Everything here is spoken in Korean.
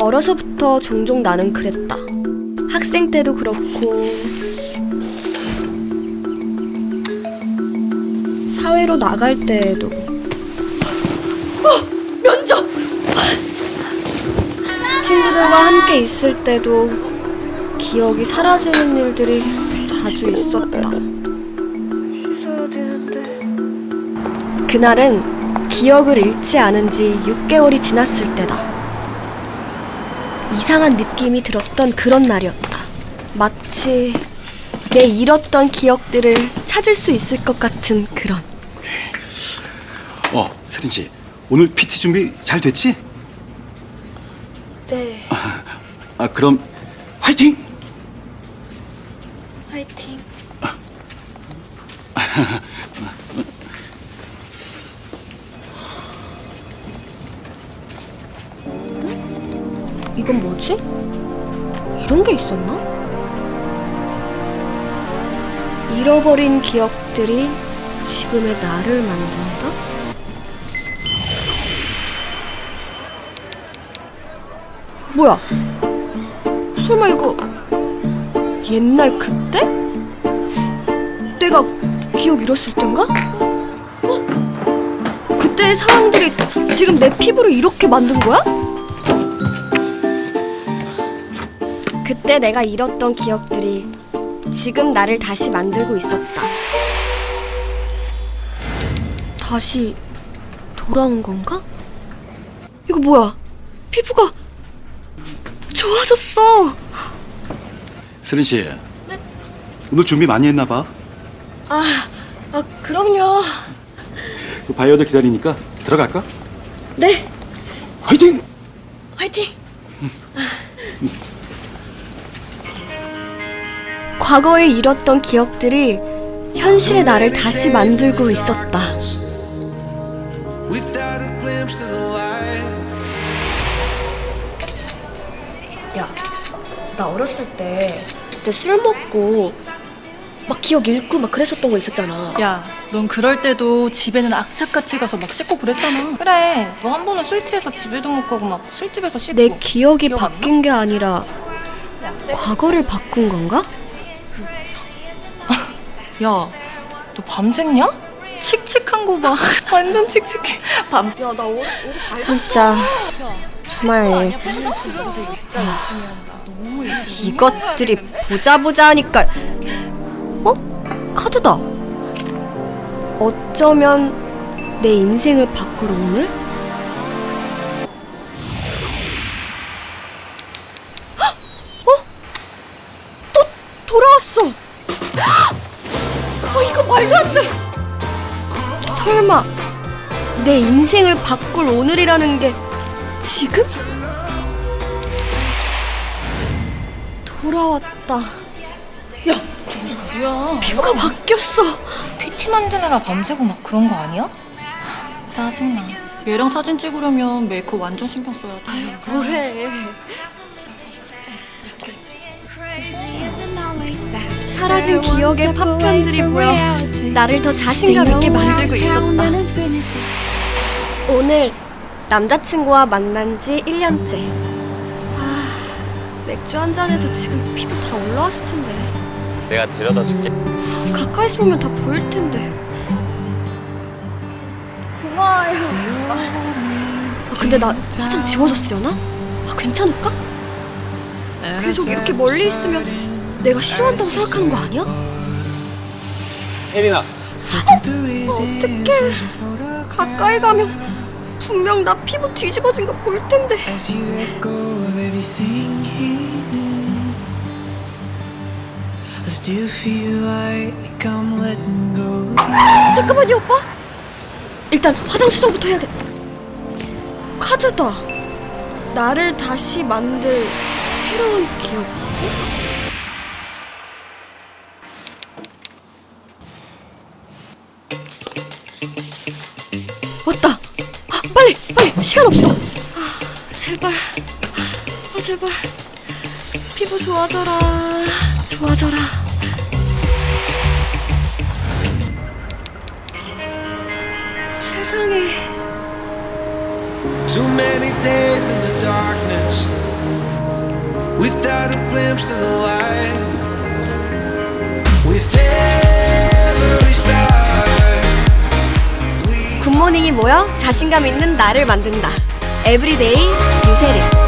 어려서부터 종종 나는 그랬다. 학생 때도 그렇고 사회로 나갈 때에도 어! 면접! 친구들과 함께 있을 때도 기억이 사라지는 일들이 자주 있었다. 그날은 기억을 잃지 않은 지 6개월이 지났을 때다. 이상한 느낌이 들었던 그런 날이었다. 마치 내 잃었던 기억들을 찾을 수 있을 것 같은 그런. 어, 세린 씨. 오늘 PT 준비 잘 됐지? 네, 아, 그럼 화이팅! 화이팅. 이건 뭐지? 이런 게 있었나? 잃어버린 기억들이 지금의 나를 만든다? 뭐야? 설마 이거 옛날 그때? 내가 기억 잃었을 땐가? 어? 그때의 상황들이 지금 내 피부를 이렇게 만든 거야? 그때 내가 잃었던 기억들이 지금 나를 다시 만들고 있었다. 다시 돌아온 건가? 이거 뭐야? 피부가 좋아졌어. 세린 씨. 오늘 준비 많이 했나 봐. 아, 아 그럼요. 그 바이어들 기다리니까 들어갈까? 네, 화이팅! 화이팅. 과거에 잃었던 기억들이 현실의 나를 다시 만들고 있었다. 야, 나 어렸을 때 그때 술 먹고 막 기억 잃고 막 그랬었던 거 있었잖아. 야, 넌 그럴 때도 집에는 악착같이 가서 막 씻고 그랬잖아. 그래 너 한 번은 술 취해서 집에도 못 가고 막 술집에서 씻고 내 기억이 기억 안? 바뀐 게 아니라 과거를 바꾼 건가? 야 너 밤샜냐? 칙칙한 거 봐. 완전 칙칙해 밤. 진짜 정말 이것들이 보자 보자 하니까 어? 카드다. 어쩌면 내 인생을 바꾸러 오늘? 헉! 어? 또 돌아왔어. 말도 안 돼. 설마 내 인생을 바꿀 오늘이라는 게 지금? 돌아왔다. 뭐야? 피부가 바뀌었어. PT 만드느라 밤새고 막 그런 거 아니야? 짜증나 얘랑 사진 찍으려면 메이크업 완전 신경 써야 돼. 뭐래? 사라진 기억의 파편들이 모여 나를 더 자신감 있게 만들고 있었다. 오늘 남자친구와 만난 지 1년째. 아, 맥주 한 잔에서 지금 피부 다 올라왔을 텐데. 내가 데려다 줄게. 가까이서 보면 다 보일 텐데. 고마워요. 아, 근데 나 화장 지워졌으려나? 아, 괜찮을까? 계속 이렇게 멀리 있으면 내가 싫어한다고 생각하는 거 아니야? 세린아. 어떡해. 가까이 가면 분명 나 피부 뒤집어진 거 보일 텐데. 잠깐만요, 오빠. 일단 화장 수정부터 해야겠다. 카드다. 나를 다시 만들 새로운 기억 시간 없어. 아, 제발. 아, 제발. 피부 좋아져라. 좋아져라. 세상에. Too many days in the darkness without a glimpse of the light. With 굿모닝이 모여 자신감 있는 나를 만든다. 에브리데이 유세림.